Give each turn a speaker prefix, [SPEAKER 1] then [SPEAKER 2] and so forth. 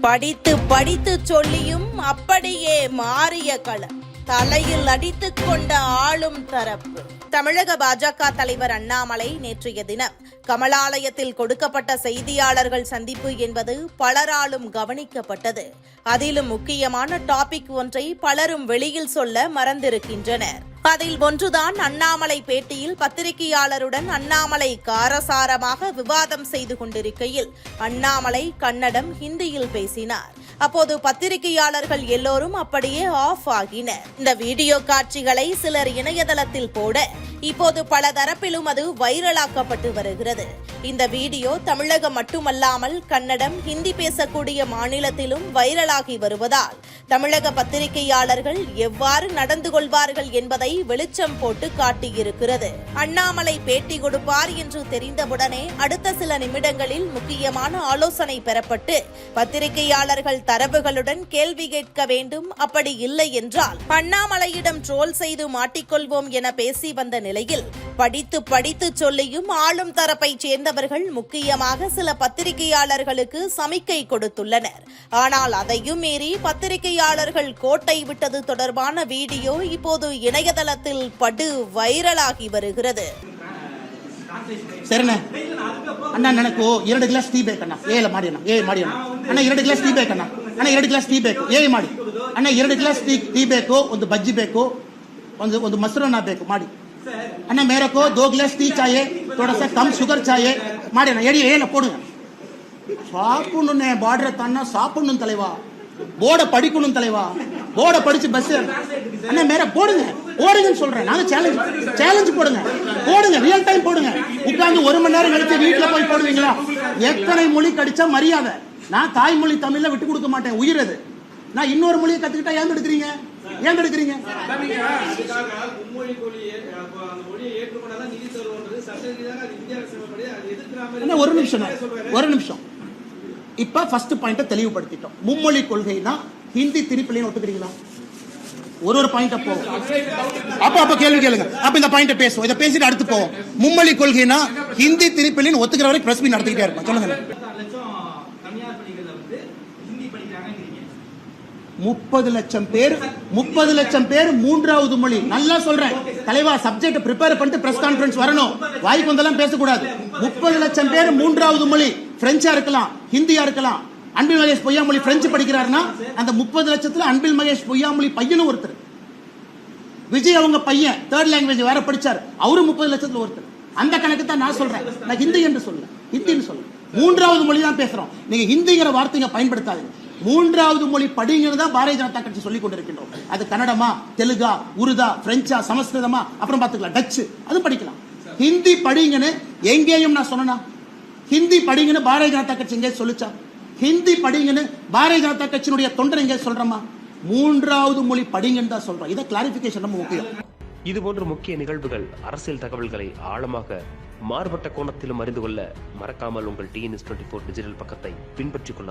[SPEAKER 1] படித்து படித்து சொல்லியும் அப்படியே மாறிய களம் தலையில் அடித்துக் கொண்ட ஆளும் தரப்பு. தமிழக பாஜக தலைவர் அண்ணாமலை நேற்றைய தினம் கமலாலயத்தில் கொடுக்கப்பட்ட செய்தியாளர்கள் சந்திப்பு என்பது பலராலும் கவனிக்கப்பட்டது. அதிலும் முக்கியமான டாபிக் ஒன்றை பலரும் வெளியில் சொல்ல மறந்திருக்கின்றனர். அதில் ஒன்றுதான் அண்ணாமலை பேட்டியில் பத்திரிகையாளருடன் அண்ணாமலை காரசாரமாக விவாதம் செய்து கொண்டிருக்கையில் அண்ணாமலை கன்னடம் ஹிந்தியில் பேசினார். அப்போது பத்திரிகையாளர்கள் எல்லோரும் அப்படியே ஆஃப் ஆகினர். இந்த வீடியோ காட்சிகளை சிலர் இணையதளத்தில் போட இப்போது பல தரப்பிலும் அது வைரலாக்கப்பட்டு வருகிறது. இந்த வீடியோ தமிழகம் மட்டுமல்லாமல் கன்னடம் ஹிந்தி பேசக்கூடிய மாநிலத்திலும் வைரலாகி வருவதால் தமிழக பத்திரிகையாளர்கள் எவ்வாறு நடந்து கொள்வார்கள் என்பதை வெளிச்சம் போட்டு காட்டியிருக்கிறது. அண்ணாமலை பேட்டி கொடுப்பார் என்று தெரிந்தவுடனே அடுத்த சில நிமிடங்களில் முக்கியமான ஆலோசனை பெறப்பட்டு பத்திரிகையாளர்கள் தரவுகளுடன் கேள்வி கேட்க வேண்டும் அப்படி இல்லை என்றால் அண்ணாமலையிடம் ட்ரோல் செய்து மாட்டிக்கொள்வோம் என பேசி வந்த நிலையில் படித்து படித்து சொல்லியும் ஆளும் தரப்பைச் சேர்ந்தவர்கள் முக்கியமாக சில பத்திரிகையாளர்களுக்கு சமிக்கை கொடுத்துள்ளனர் ஆனால் அதையும் மீறி பத்திரிகையாளர்கள் கோட்டை விட்டது தொடர்பான வீடியோ இப்போது இணையதளத்தில் படு வைரலாகி வருகிறது
[SPEAKER 2] ಸರಿನಾ ಅಣ್ಣ ನನಗೂ ಎರಡು ಗ್ಲಾಸ್ ಟೀ ಬೇಕಣ್ಣ ಏ ಮಾಡಿ ಅಣ್ಣ ಏ ಮಾಡಿ ಅಣ್ಣ ಅಣ್ಣ ಎರಡು ಗ್ಲಾಸ್ ಟೀ ಬೇಕಣ್ಣ ಅಣ್ಣ ಎರಡು ಗ್ಲಾಸ್ ಟೀ ಬೇಕು ಏ ಮಾಡಿ ಅಣ್ಣ ಎರಡು ಗ್ಲಾಸ್ ಟೀ ಟೀ ಬೇಕು ಒಂದು ಬಜ್ಜಿ ಬೇಕು ಒಂದು ಒಂದು ಮೊಸರನ್ನ ಬೇಕು ಮಾಡಿ ಅಣ್ಣ ಮೇರಕೋ ದೋ ಗ್ಲಾಸ್ ಟೀ ಚಾಯೆ ಥೋಡಸ ತಮ್ಮ ಶುಗರ್ ಚಾಯೆ ಮಾಡ್ಯಾನ ಎಡಿ ಏನ ಕೊಡು சாப்பிடணுண்ணே பார்டரை தாண்டா சாப்பிடணும் தலைவா. போர்டை படிக்கணும் தலைவா. போர்டை படிச்சு பஸ் அண்ணா மேல போடுங்க. போடுங்கன்னு சொல்றேன். நாங்க சேலஞ்ச் சேலஞ்ச் போடுங்க. போடுங்க ரியல் டைம் போடுங்க. உட்காந்து ஒரு மணி நேரம் கழிச்சு வீட்டுல போய் போடுவீங்களா? எத்தனை மொழி கடிச்சா மரியாதை? நான் தாய்மொழி தமிழ்ல விட்டு கொடுக்க மாட்டேன். உயிர் அது. நான் இன்னொரு மொழியை கத்துக்கிட்டா ஏன் எடுக்கிறீங்க ஏன்
[SPEAKER 3] அப்ப
[SPEAKER 2] அண்ணா, ஒரு நிமிஷம் ஒரு நிமிஷம். இப்ப ஃபர்ஸ்ட் பாயிண்ட தெளிவுபடுத்திட்டோம். மும்மொழி கொள்கைனா ஹிந்தி திருப்பிலையும் ஒத்துக்கிறீங்களா? ஒரு ஒரு பாயிண்ட போவோம் அப்ப அப்ப கேள்வி கேளுங்க. அப்ப இந்த பாயிண்ட பேசுவோம். இதை பேசிட்டு அடுத்து போவோம். மும்மொழி கொள்கைனா ஹிந்தி திருப்பிலையும் ஒத்துக்கிற வரைக்கும் பிரஸ் மீட் நடத்திக்கிட்டே இருப்போம். சொல்லுங்க
[SPEAKER 3] இருபத்தாறு லட்சம் தனியார் பள்ளிகள்ல வந்து ஹிந்தி படிக்கிறாங்கிறீங்க
[SPEAKER 2] முப்பது லட்சம் பேர் முப்பது லட்சம் பேர் மூன்றாவது மொழி. நல்லா சொல்றேன். தலைவா சப்ஜெக்ட் ப்ரிப்பேர் பண்ணிட்டு பிரஸ் கான்ஃபரன்ஸ் வரணும். வாய்க்கு வந்தெல்லாம் பேசக்கூடாது. முப்பது லட்சம் பேர் மூன்றாவது மொழி. பிரெஞ்சா இருக்கலாம் ஹிந்தியா இருக்கலாம். அன்பில் மகேஷ் பொய்யாமொழி பிரெஞ்சு படிக்கிறாருன்னா அந்த முப்பது லட்சத்துல அன்பில் மகேஷ் பொய்யாமொழி பையனும் ஒருத்தர். விஜய் அவங்க பையன் தேர்ட் லாங்குவேஜ் வேற படிச்சார். அவரும் முப்பது லட்சத்துல ஒருத்தர். அந்த கணக்கு தான் நான் சொல்றேன். நான் ஹிந்தி என்று சொல்ல ஹிந்தின்னு சொல்ல மூன்றாவது மொழி தான் பேசுறோம். நீங்க ஹிந்திங்கிற வார்த்தைங்க பயன்படுத்தாதீங்க. மூன்றாவது மொழி படிங்கிறது தான் பாரதிய ஜனதா கட்சி சொல்லிக் கொண்டிருக்கின்றோம். அது கன்னடமா தெலுங்கா உருதா பிரெஞ்சா சமஸ்கிருதமா அப்புறம் பார்த்துக்கலாம். டச்சு. அது படிக்கலாம். ஹிந்தி படிங்கன்னு எங்கேயும் நான் சொன்னா ஹிந்தி படிங்கன்னு பாரதிய ஜனதா கட்சி எங்கே சொல்லிச்சா? ஹிந்தி படிங்கன்னு பாரதிய ஜனதா கட்சியினுடைய தொண்டர் எங்கே சொல்றோமா? மூன்றாவது மொழி படிங்கன்னு தான் சொல்றோம். இதை கிளாரிபிகேஷன் ரொம்ப முக்கியம்.
[SPEAKER 4] இதுபோன்ற முக்கிய நிகழ்வுகள் அரசியல் தகவல்களை ஆழமாக மாறுபட்ட கோணத்திலும் அறிந்து கொள்ள மறக்காமல் உங்கள் டிஎன்எஸ் டுவெண்ட்டி ஃபோர் டிஜிட்டல் பக்கத்தை பின்பற்றிக் கொள்ள